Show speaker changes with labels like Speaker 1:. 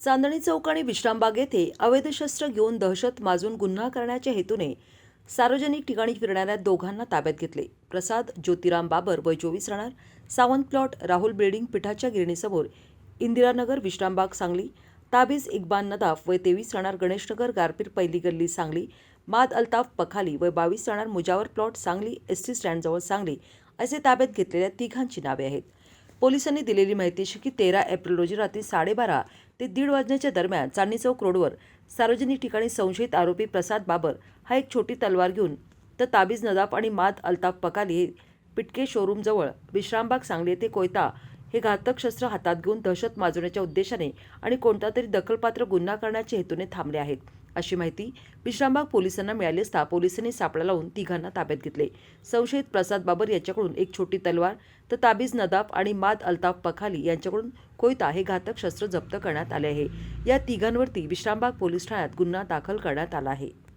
Speaker 1: चांदणी चौक आणि विश्रामबाग येथे अवैध शस्त्र घेऊन दहशत माजून गुन्हा करण्याच्या हेतूने सार्वजनिक ठिकाणी फिरणाऱ्या दोघांना ताब्यात घेतले. प्रसाद ज्योतिराम बाबर वय चोवीस राहणार. सावंत प्लॉट राहुल बिल्डिंग पिठाच्या गिरणीसमोर इंदिरानगर विश्रामबाग सांगली. ताबीज इक्बान नदाफ वय तेवीस राहणार. गणेशनगर गारपीर पहिली गल्ली सांगली. माद अल्ताफ पखाली वय बावीस राहणार. Mujawar plot Sangli. S T स्टँडजवळ Sangli. असे ताब्यात घेतलेल्या तिघांची नावे आहेत. पोलिसांनी दिलेली माहिती अशी की तेरा एप्रिल रोजी रात्री साडेबारा ते दीड वाजण्याच्या दरम्यान चांदणी चौक रोडवर सार्वजनिक ठिकाणी संशयित आरोपी प्रसाद बाबर हा एक छोटी तलवार घेऊन तर ताबीज नदाफ आणि माद अल्ताफ पकाली हे पिटके शोरूमजवळ विश्रामबाग सांगली येथे कोयता हे घातक शस्त्र हातात घेऊन दहशत माजवण्याच्या उद्देशाने आणि कोणता तरी दखलपात्र गुन्हा करण्याच्या हेतूने थांबले आहेत. अशी माहिती विश्रामबाग पोलिसांना मिळाली असता पोलिसांनी सापळा लावून तिघांना ताब्यात घेतले. संशयित प्रसाद बाबर यांच्याकडून एक छोटी तलवार तर ताबीज नदाफ आणि माद अल्ताफ पखाली यांच्याकडून कोयता हे घातक शस्त्र जप्त करण्यात आले आहे. या तिघांवरती विश्रामबाग पोलीस ठाण्यात गुन्हा दाखल करण्यात आला आहे.